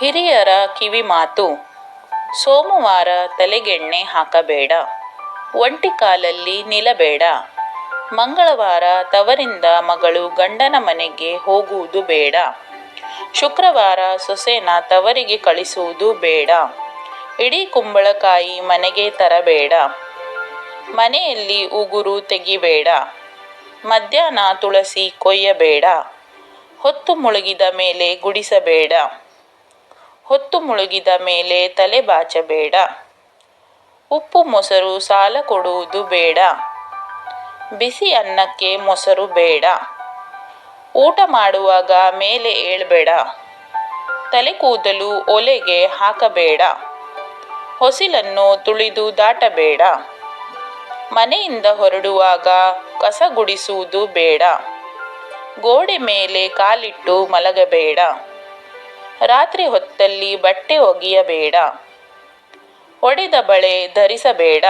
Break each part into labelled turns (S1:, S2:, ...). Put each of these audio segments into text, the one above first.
S1: ಹಿರಿಯರ ಕಿವಿ ಮಾತು. ಸೋಮವಾರ ತಲೆಗೆಣ್ಣೆ ಹಾಕಬೇಡ. ಒಂಟಿ ಕಾಲಲ್ಲಿ ನಿಲ್ಲಬೇಡ. ಮಂಗಳವಾರ ತವರಿಂದ ಮಗಳು ಗಂಡನ ಮನೆಗೆ ಹೋಗುವುದು ಬೇಡ. ಶುಕ್ರವಾರ ಸೊಸೆನ ತವರಿಗೆ ಕಳಿಸುವುದು ಬೇಡ. ಇಡೀ ಕುಂಬಳಕಾಯಿ ಮನೆಗೆ ತರಬೇಡ. ಮನೆಯಲ್ಲಿ ಉಗುರು ತೆಗಿಬೇಡ. ಮಧ್ಯಾಹ್ನ ತುಳಸಿ ಕೊಯ್ಯಬೇಡ. ಹೊತ್ತು ಮುಳುಗಿದ ಮೇಲೆ ಗುಡಿಸಬೇಡ. ಹೊತ್ತು ಮುಳುಗಿದ ಮೇಲೆ ತಲೆ ಬಾಚಬೇಡ. ಉಪ್ಪು ಮೊಸರು ಸಾಲ ಕೊಡುವುದು ಬೇಡ. ಬಿಸಿ ಅನ್ನಕ್ಕೆ ಮೊಸರು ಬೇಡ. ಊಟ ಮಾಡುವಾಗ ಮೇಲೆ ಏಳಬೇಡ. ತಲೆ ಕೂದಲು ಒಲೆಗೆ ಹಾಕಬೇಡ. ಹೊಸಿಲನ್ನು ತುಳಿದು ದಾಟಬೇಡ. ಮನೆಯಿಂದ ಹೊರಡುವಾಗ ಕಸ ಗುಡಿಸುವುದು ಬೇಡ. ಗೋಡೆ ಮೇಲೆ ಕಾಲಿಟ್ಟು ಮಲಗಬೇಡ. ರಾತ್ರಿ ಹೊತ್ತಲ್ಲಿ ಬಟ್ಟೆ ಒಗೆಯಬೇಡ. ಒಡೆದ ಬಳೆ ಧರಿಸಬೇಡ.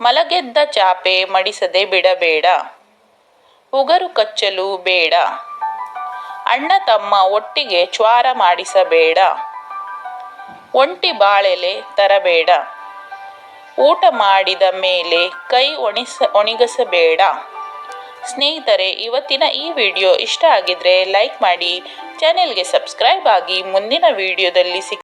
S1: ಮಲಗೆದ್ದ ಚಾಪೆ ಮಡಿಸದೆ ಬಿಡಬೇಡ. ಉಗರು ಕಚ್ಚಲು ಬೇಡ. ಅಣ್ಣ ತಮ್ಮ ಒಟ್ಟಿಗೆ ಚ್ವಾರ ಮಾಡಿಸಬೇಡ. ಒಂಟಿ ಬಾಳೆಲೆ ತರಬೇಡ. ಊಟ ಮಾಡಿದ ಮೇಲೆ ಕೈ ಒಣಿಸ, ಒಣಗಿಸಬೇಡ. ಸ್ನೇಹಿತರೆ, ಇವತ್ತಿನ ಈ ವಿಡಿಯೋ ಇಷ್ಟ ಆಗಿದ್ರೆ ಲೈಕ್ ಮಾಡಿ ಚಾನೆಲ್ಗೆ ಸಬ್ಸ್ಕ್ರೈಬ್ ಆಗಿ ಮುಂದಿನ ವಿಡಿಯೋದಲ್ಲಿ ಸಿಕ್